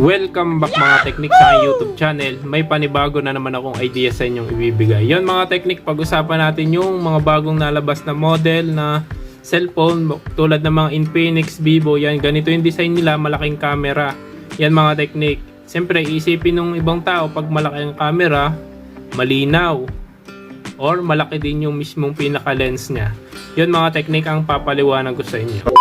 Welcome back mga teknik sa YouTube channel. May panibago na naman akong idea sa inyong ibibigay. Yon mga teknik, pag-usapan natin yung mga bagong nalabas na model na cellphone tulad ng mga Infinix, Vivo, yan. Ganito yung design nila, malaking camera. Yan mga teknik. Siyempre, isipin ng ibang tao pag malaki ang camera, malinaw. Or malaki din yung mismong pinaka-lens niya. Yon mga teknik ang papaliwanag ko sa inyo.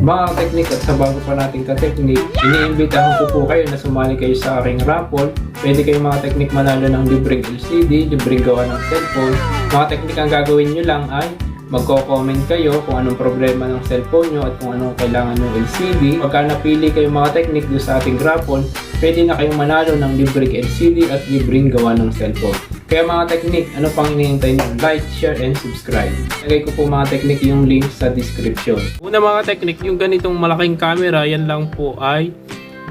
Mga teknik at sa bago pa nating ka-teknik, iniimbitahan ko po kayo na sumali kayo sa aking raffle. Pwede kayong mga teknik manalo ng libreng LCD, libreng gawa ng cellphone. Mga teknik ang gagawin nyo lang ay magko-comment kayo kung anong problema ng cellphone nyo at kung anong kailangan ng LCD. Pagka napili kayo mga teknik doon sa ating raffle, pwede na kayong manalo ng libreng LCD at libreng gawa ng cellphone. Kaya mga teknik, ano pang hinihintay nyo? Like, share, and subscribe. Lagay ko po mga teknik yung link sa description. Una mga teknik, yung ganitong malaking camera, yan lang po ay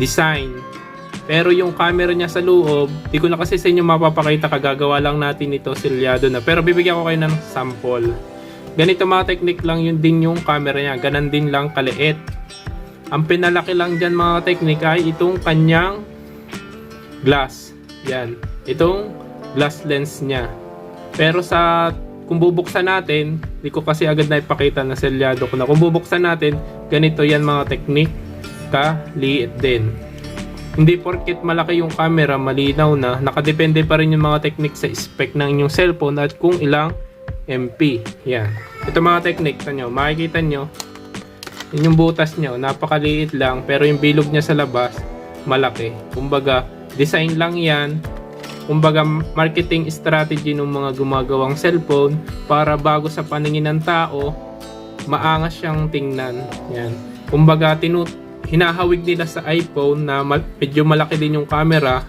design. Pero yung camera niya sa loob, di ko na kasi sa inyo mapapakita, kagagawa lang natin ito silyado na. Pero bibigyan ko kayo ng sample. Ganito mga teknik lang yun din yung camera niya. Ganon din lang kaliit. Ang pinalaki lang dyan mga teknik ay itong kanyang glass. Yan. Itong glass lens niya. Pero sa kung bubuksan natin, di ko kasi agad na ipakita na selyado ko na. Kung bubuksan natin, ganito yan mga teknik. Ka-liit din. Hindi porket malaki yung camera, malinaw na, nakadepende pa rin yung mga teknik sa spec ng inyong cellphone at kung ilang MP. Yan. Ito mga teknik, tanyo, makikita nyo, yun yung butas nyo, napakaliit lang, pero yung bilog niya sa labas, malaki. Kumbaga, design lang yan. Kumbaga, marketing strategy ng mga gumagawang cellphone para bago sa paningin ng tao, maangas siyang tingnan. Yan. Kumbaga, tinut hinahawig nila sa iPhone na medyo malaki din yung camera.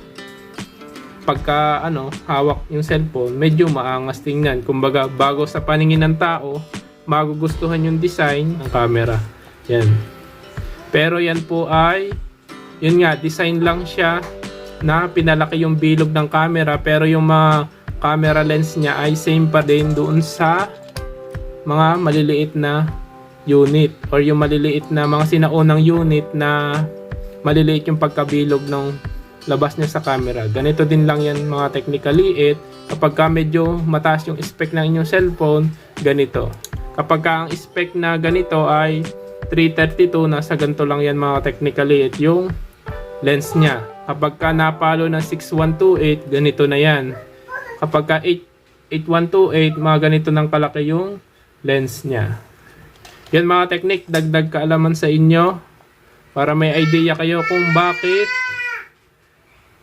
Pagka ano, hawak yung cellphone, medyo maangas tingnan. Kumbaga, bago sa paningin ng tao, magugustuhan yung design ng camera. Yan. Pero yan po ay, yun nga, design lang siya na pinalaki yung bilog ng camera pero yung mga camera lens niya ay same pa din doon sa mga maliliit na unit or yung maliliit na mga sinaunang unit na maliliit yung pagkabilog ng labas niya sa camera. Ganito din lang yan mga technically it. Kapag ka medyo mataas yung spec ng inyong cellphone, ganito. Kapag ka ang spec na ganito ay 332, nasa ganito lang yan mga technically it yung lens niya. Kapag ka napalo ng 6128, ganito na yan. Kapag ka 8, 8128, mga ganito ng kalaki yung lens niya. Yan mga teknik, dagdag kaalaman sa inyo para may idea kayo kung bakit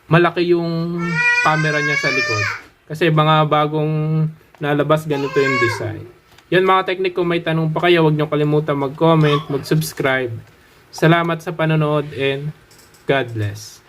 malaki yung camera niya sa likod. Kasi mga bagong nalabas ganito yung design. Yan mga teknik, kung may tanong pa kayo, huwag niyo kalimutan mag-comment, mag-subscribe. Salamat sa panonood and God bless.